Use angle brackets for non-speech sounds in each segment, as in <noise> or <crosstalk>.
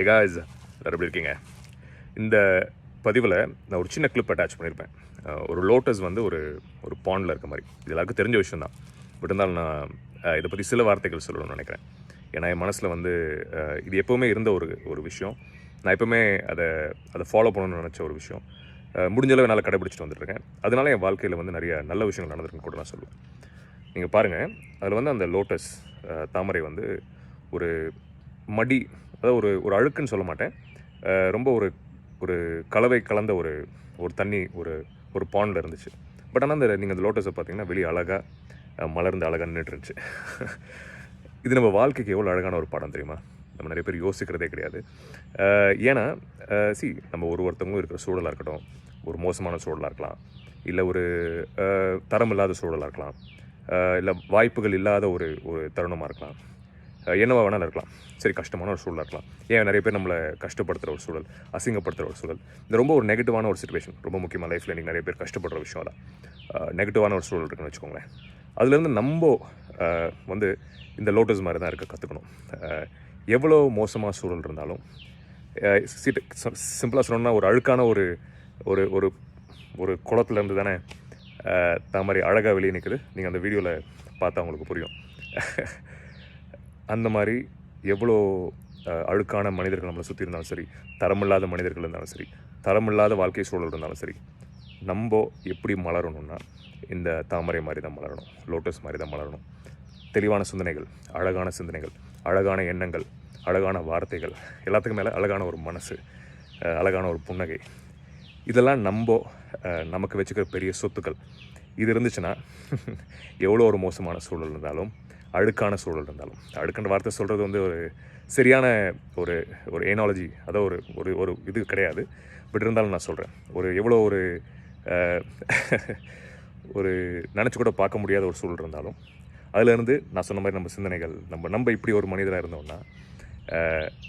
எகாஸ் எல்லோரும் எப்படி இருக்கீங்க? இந்த பதிவில் நான் ஒரு சின்ன கிளிப் அட்டாச் பண்ணியிருப்பேன் ஒரு லோட்டஸ் வந்து ஒரு ஒரு பாண்டில் இருக்க மாதிரி. இது எல்லாருக்கும் தெரிஞ்ச விஷயம் தான். பட் இருந்தாலும் நான் இதை பற்றி சில வார்த்தைகள் சொல்லணும்னு நினைக்கிறேன். ஏன்னா என் மனசில் வந்து இது எப்போவுமே இருந்த ஒரு ஒரு விஷயம். நான் எப்போவுமே அதை அதை ஃபாலோ பண்ணணும்னு நினச்ச ஒரு விஷயம். முடிஞ்சளவு என்னால் கடைபிடிச்சிட்டு வந்துட்டுருக்கேன் அதனால என் வாழ்க்கையில் வந்து நிறைய நல்ல விஷயங்கள் நடந்திருக்குன்னு கூட நான் சொல்லுவேன். நீங்கள் பாருங்கள் அதில் வந்து அந்த லோட்டஸ் தாமரை வந்து ஒரு மடி அதாவது ஒரு ஒரு அழுக்குன்னு சொல்ல மாட்டேன். ரொம்ப ஒரு ஒரு கலவை கலந்த ஒரு ஒரு தண்ணி ஒரு ஒரு பாண்டில் இருந்துச்சு. பட் ஆனால் அந்த நீங்கள் அந்த லோட்டஸை பார்த்தீங்கன்னா வெளியே அழகாக மலர்ந்து அழகாக நின்றுட்டு இருந்துச்சு <laughs> இது நம்ம வாழ்க்கைக்கு எவ்வளோ அழகான ஒரு பாடம் தெரியுமா? நம்ம நிறைய பேர் யோசிக்கிறதே கிடையாது. ஏன்னா சி நம்ம ஒரு ஒருத்தவங்களும் இருக்கிற சூழலாக இருக்கட்டும் ஒரு மோசமான சூழலாக இருக்கலாம் இல்லை ஒரு தரம் இல்லாத சூழலாக இருக்கலாம் இல்லை வாய்ப்புகள் இல்லாத ஒரு ஒரு தருணமாக இருக்கலாம். என்னவா வேணாலும் இருக்கலாம். சரி கஷ்டமான ஒரு சூழலாக இருக்கலாம். ஏன் நிறைய பேர் நம்மளை கஷ்டப்படுத்துகிற ஒரு சூழல் அசிங்கப்படுத்துகிற ஒரு சூழல். இந்த ரொம்ப ஒரு நெகட்டிவான ஒரு சுச்சுவேஷன் ரொம்ப முக்கியமாக லைஃப்பில் நீங்கள் நிறைய பேர் கஷ்டப்படுற விஷயம் தான் நெகட்டிவான ஒரு சூழல் இருக்குன்னு வச்சுக்கோங்களேன். அதுலேருந்து நம்ம வந்து இந்த லோட்டஸ் மாதிரி தான் இருக்க கற்றுக்கணும் எவ்வளோ மோசமான சூழல் இருந்தாலும் சிம்பிளாக சொல்லணும்னா ஒரு அழுக்கான ஒரு ஒரு ஒரு ஒரு குளத்துலேருந்து தானே தான் மாதிரி அழகாக வெளியே நிற்குது நீங்கள் அந்த வீடியோவில் பார்த்தா உங்களுக்கு புரியும். <laughs> அந்த மாதிரி எவ்வளோ அழுக்கான மனிதர்கள் நம்மளை சுற்றி இருந்தாலும் சரி தரமில்லாத மனிதர்கள் இருந்தாலும் சரி தரமில்லாத வாழ்க்கை சூழல் இருந்தாலும் சரி நம்ம எப்படி மலரணும்னா இந்த தாமரை மாதிரி தான் மலரணும் லோட்டஸ் மாதிரி தான் மலரணும். தெளிவான சிந்தனைகள் அழகான சிந்தனைகள் அழகான எண்ணங்கள் அழகான வார்த்தைகள் எல்லாத்துக்கும் மேலே அழகான ஒரு மனசு அழகான ஒரு புன்னகை. இதெல்லாம் நம்ம நமக்கு வச்சுக்கிற பெரிய சொத்துக்கள். இது இருந்துச்சுன்னா எவ்வளோ ஒரு மோசமான சூழல் இருந்தாலும் அழுக்கான சூழல் இருந்தாலும். அழுக்கன்ற வார்த்தை சொல்கிறது வந்து ஒரு சரியான ஒரு ஒரு ஏனாலஜி அதாவது ஒரு ஒரு ஒரு இது கிடையாது. பட் இருந்தாலும் நான் சொல்கிறேன் ஒரு எவ்வளோ ஒரு ஒரு நினச்சி கூட பார்க்க முடியாத ஒரு சூழல் இருந்தாலும் அதுலேருந்து நான் சொன்ன மாதிரி நம்ம சிந்தனைகள் நம்ம நம்ம இப்படி ஒரு மனிதராக இருந்தோம்னா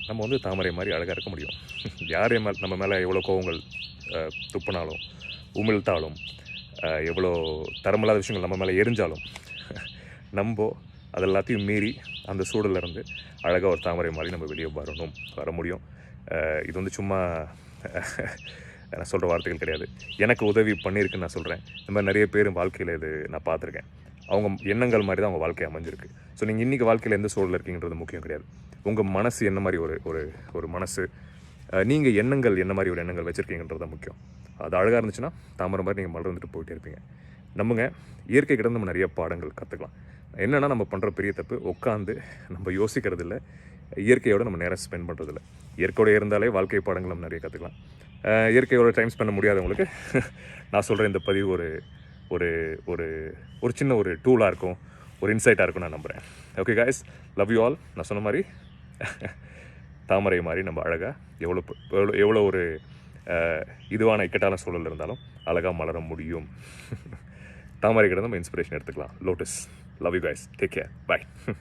நம்ம வந்து தாமரை மாதிரி அழகாக இருக்க முடியும். யார் மே நம்ம மேலே எவ்வளோ கோவங்கள் துப்பினாலும் உமிழ்த்தாலும் எவ்வளோ தரமில்லாத விஷயங்கள் நம்ம மேலே எரிஞ்சாலும் நம்ம அது எல்லாத்தையும் மீறி அந்த சூடலேருந்து இருந்து அழகாக ஒரு தாமரை மாதிரி நம்ம வெளியே வரணும் வர முடியும். இது வந்து சும்மா நான் சொல்கிற வார்த்தைகள் கிடையாது. எனக்கு உதவி பண்ணியிருக்குன்னு நான் சொல்கிறேன் இந்த மாதிரி நிறைய பேர் வாழ்க்கையில் இது நான் பார்த்துருக்கேன். அவங்க எண்ணங்கள் மாதிரி தான் அவங்க வாழ்க்கை அமைஞ்சிருக்கு. ஸோ நீங்கள் இன்றைக்கி வாழ்க்கையில் எந்த சூழலில் இருக்கீங்கிறது முக்கியம் கிடையாது. உங்கள் மனசு என்ன மாதிரி ஒரு ஒரு ஒரு மனசு? நீங்கள் எண்ணங்கள் என்ன மாதிரி ஒரு எண்ணங்கள் வச்சுருக்கீங்கன்றது தான் முக்கியம். அது அழகாக இருந்துச்சுன்னா தாமரை மாதிரி நீங்கள் மலர்ந்துட்டு போயிட்டே இருப்பீங்க. நம்புங்க இயற்கை கிட்ட நம்ம நிறைய பாடங்கள் கற்றுக்கலாம் என்னென்னா நம்ம பண்ணுற பெரிய தப்பு உட்காந்து நம்ம யோசிக்கிறது இல்லை இயற்கையோடு நம்ம நேரம் ஸ்பெண்ட் பண்ணுறதில்ல இயற்கையோடு இருந்தாலே வாழ்க்கை பாடங்கள் நம்ம நிறைய கற்றுக்கலாம் இயற்கையோட டைம் ஸ்பெண்ட் முடியாதவங்களுக்கு <laughs> நான் சொல்கிற இந்த பதிவு ஒரு ஒரு ஒரு ஒரு சின்ன ஒரு டூலாக இருக்கும். ஒரு இன்சைட்டாக இருக்கும் நான் நம்புகிறேன் okay guys love you all நான் சொன்ன மாதிரி <laughs> தாமரை மாதிரி நம்ம அழகாக எவ்வளோ எவ்வளோ எவ்வளோ ஒரு இதுவான இக்கட்டான சூழல் இருந்தாலும் அழகாக மலர முடியும். <laughs> தாமரை கிட்ட நம்ம இன்ஸ்பிரேஷன் எடுத்துக்கலாம். Lotus Love you guys. Take care. Bye. <laughs>